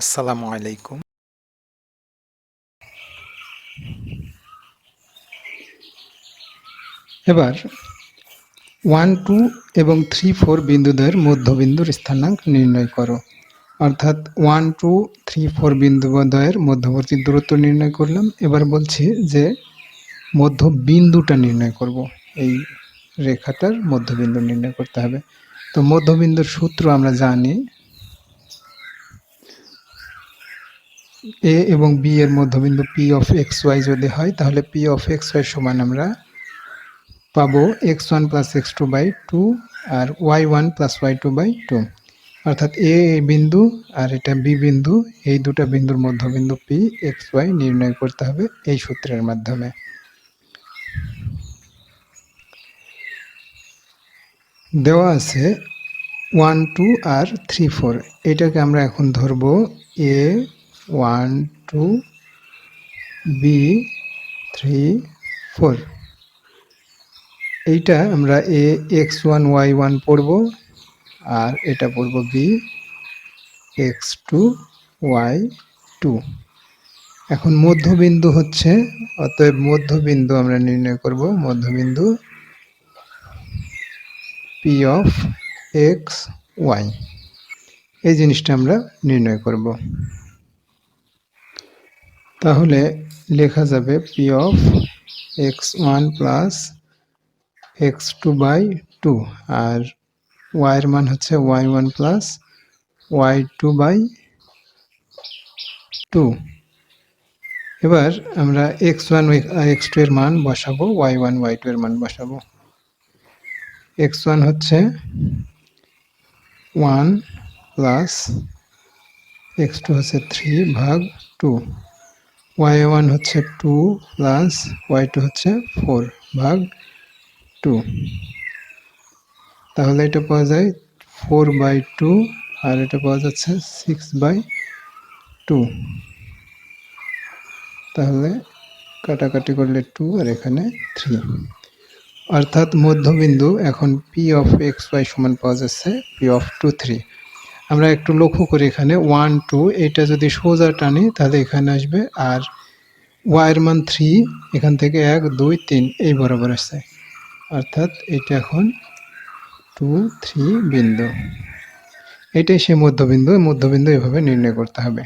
আসসালামু আলাইকুম। এবার ওয়ান, টু এবং থ্রি, ফোর বিন্দুদের মধ্যবিন্দুর স্থানাঙ্ক নির্ণয় করো। অর্থাৎ ওয়ান, টু, থ্রি, ফোর বিন্দুদ্বয়ের মধ্যবর্তী দূরত্ব নির্ণয় করলাম। এবার বলছি যে মধ্য বিন্দুটা নির্ণয় করব। এই রেখাটার মধ্যবিন্দু নির্ণয় করতে হবে। তো মধ্যবিন্দুর সূত্র আমরা জানি এ এবং বি এর মধ্যবিন্দু পি অফ এক্স ওয়াই যদি হয়, তাহলে পি অফ এক্স ওয়াই সমান আমরা পাবো X one plus X two by two R Y one plus Y two by two অর্থাৎ এ বিন্দু আর এটা বি বিন্দু, এই দুটো বিন্দুর মধ্যবিন্দু পি এক্স ওয়াই নির্ণয় করতে হবে এই সূত্রের মাধ্যমে। দেওয়া আছে ওয়ান টু আর থ্রি ফোর এটাকে আমরা এখন ধরবো A one two B three four এইটা আমরা A X one Y one পড়ব, আর এটা পড়ব B X two Y two এখন মধ্যবিন্দু হচ্ছে, অতএব মধ্যবিন্দু আমরা নির্ণয় করব, মধ্যবিন্দু পি অফ এক্স ওয়াই এই জিনিসটা আমরা নির্ণয় করব। তাহলে লেখা যাবে P of X one plus X two by two আর ওয়াইয়ের মান হচ্ছে Y one plus Y two by two এবার আমরা এক্স ওয়ান এক্স টু এর মান বসাবো ওয়াই ওয়ান ওয়াই টু এর মান বসাবো। এক্স ওয়ান হচ্ছে ওয়ান প্লাস এক্স টু হচ্ছে থ্রি ভাগ টু ওয়াই ওয়ান হচ্ছে টু প্লাস ওয়াই টু হচ্ছে ফোর ভাগ টু। তাহলে এটা পাওয়া যায় ফোর বাই টু আর এটা পাওয়া যাচ্ছে সিক্স বাই টু। তাহলে কাটাকাটি করলে টু আর এখানে থ্রি। অর্থাৎ মধ্যবিন্দু এখন পি অফ এক্স ওয়াই সমান পাওয়া যাচ্ছে পি অফ টু থ্রি। আমরা একটু লক্ষ্য করি এখানে ওয়ান টু এটা যদি সোজা টানি, তাহলে এখানে আসবে, আর ওয়াইয়ের মান থ্রি এখান থেকে এক, দুই, তিন, এই বরাবর আসছে। অর্থাৎ এটা এখন টু থ্রি বিন্দু। এটাই সে মধ্যবিন্দু মধ্যবিন্দু এভাবে নির্ণয় করতে হবে।